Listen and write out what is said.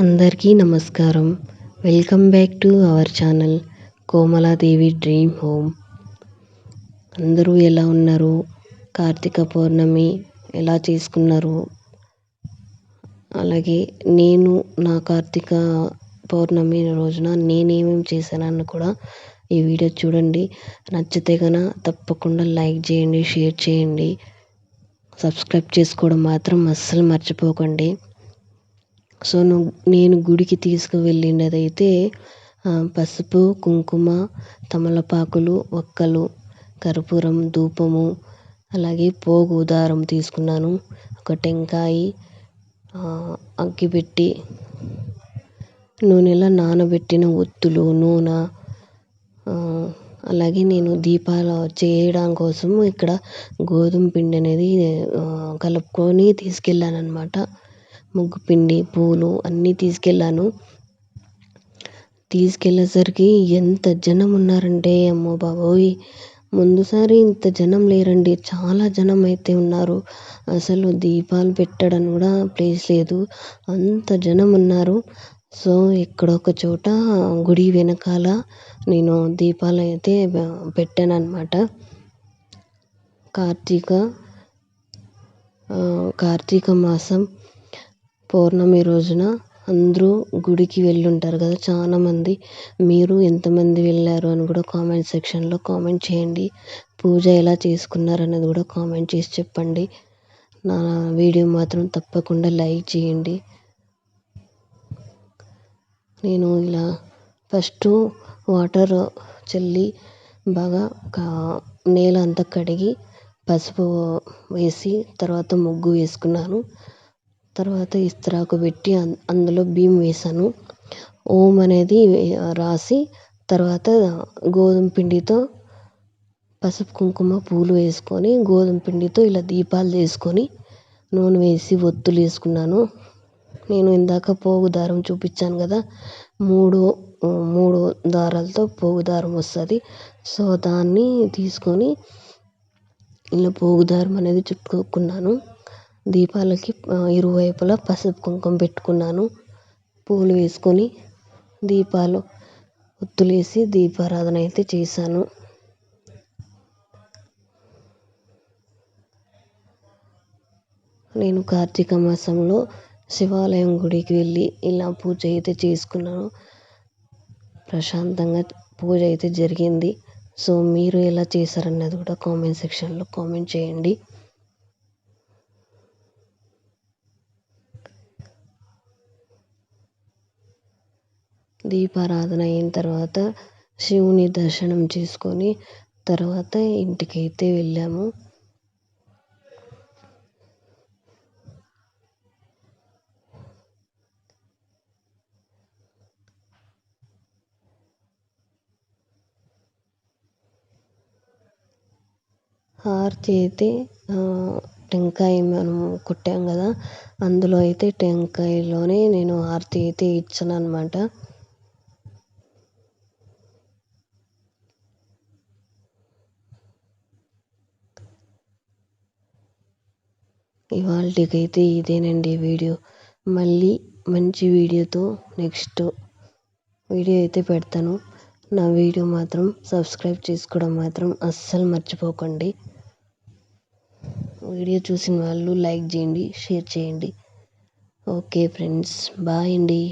అందరికీ నమస్కారం. Welcome back to our channel Komaladevi dream home. అందరూ ఎలా ఉన్నారు? కార్తీక పౌర్ణమి ఎలా చేసుకున్నారు? అలాగే నేను నా కార్తీక పౌర్ణమి రోజున నేనేమేమి చేశానని కూడా ఈ వీడియో చూడండి. నచ్చితే కనుక తప్పకుండా లైక్ చేయండి షేర్ చేయండి. సబ్స్క్రైబ్ చేసుకోవడం మాత్రం అస్సలు మర్చిపోకండి. సో నేను గుడికి తీసుకువెళ్ళినదైతే పసుపు కుంకుమ తమలపాకులు ఒక్కలు కర్పూరం ధూపము అలాగే పోగు దారం తీసుకున్నాను. ఒక టెంకాయ అగ్గిపెట్టి నూనెలో నానబెట్టిన ఒత్తులు నూనె అలాగే నేను దీపాలు చేయడం కోసం ఇక్కడ గోధుమ పిండి అనేది కలుపుకొని తీసుకెళ్ళాను అనమాట ముగ్గు పిండి పూలు అన్నీ తీసుకెళ్ళాను. తీసుకెళ్ళేసరికి ఎంత జనం ఉన్నారంటే అమ్మో బాబోయ్! ముందుసారి ఇంత జనం లేరండి. చాలా జనం అయితే ఉన్నారు. అసలు దీపాలు పెట్టడం కూడా ప్లేస్ లేదు. అంత జనం ఉన్నారు. సో ఇక్కడ ఒక చోట గుడి వెనకాల నేను దీపాలు అయితే పెట్టాను అనమాట కార్తీక కార్తీక మాసం. పౌర్ణమి రోజున అందరూ గుడికి వెళ్ళుంటారు కదా చాలామంది. మీరు ఎంతమంది వెళ్ళారు అని కూడా కామెంట్ సెక్షన్లో కామెంట్ చేయండి. పూజ ఎలా చేసుకున్నారు అనేది కూడా కామెంట్ చేసి చెప్పండి. నా వీడియో మాత్రం తప్పకుండా లైక్ చేయండి. నేను ఇలా ఫస్ట్ వాటర్ చల్లి బాగా నేల అంతా కడిగి పసుపు వేసి తర్వాత ముగ్గు వేసుకున్నాను. తర్వాత ఇస్త్రాకు పెట్టి అందులో బియ్యం వేసాను. ఓం అనేది రాసి తర్వాత గోధుమ పిండితో పసుపు కుంకుమ పూలు వేసుకొని గోధుమ పిండితో ఇలా దీపాలు చేసుకొని నూనె వేసి ఒత్తులు వేసుకున్నాను. నేను ఇందాక పోగు దారం చూపించాను కదా మూడు మూడు దారాలతో పోగు దారం వస్తుంది. సో దాన్ని తీసుకొని ఇలా పోగు దారం అనేది చుట్టుకున్నాను. దీపాలకి ఇరువైపులా పసుపు కుంకుమ పెట్టుకున్నాను. పూలు వేసుకొని దీపాలు ఒత్తులేసి దీపారాధన అయితే చేశాను. నేను కార్తీక మాసంలో శివాలయం గుడికి వెళ్ళి ఇలా పూజ అయితే చేసుకున్నాను. ప్రశాంతంగా పూజ అయితే జరిగింది. సో మీరు ఎలా చేశారన్నది కూడా కామెంట్ సెక్షన్లో కామెంట్ చేయండి. దీపారాధన అయిన తర్వాత శివుని దర్శనం చేసుకొని తర్వాత ఇంటికైతే వెళ్ళాము. హారతి అయితే టెంకాయ మనం కొట్టాం కదా అందులో అయితే టెంకాయలోనే నేను హారతి అయితే ఇచ్చాను అనమాట ఇవాళకైతే ఇదేనండి వీడియో. మళ్ళీ మంచి వీడియోతో నెక్స్ట్ వీడియో అయితే పెడతాను. నా వీడియో మాత్రం సబ్స్క్రైబ్ చేసుకోవడం మాత్రం అస్సలు మర్చిపోకండి. వీడియో చూసిన వాళ్ళు లైక్ చేయండి షేర్ చేయండి. ఓకే ఫ్రెండ్స్ బాయ్ అండి.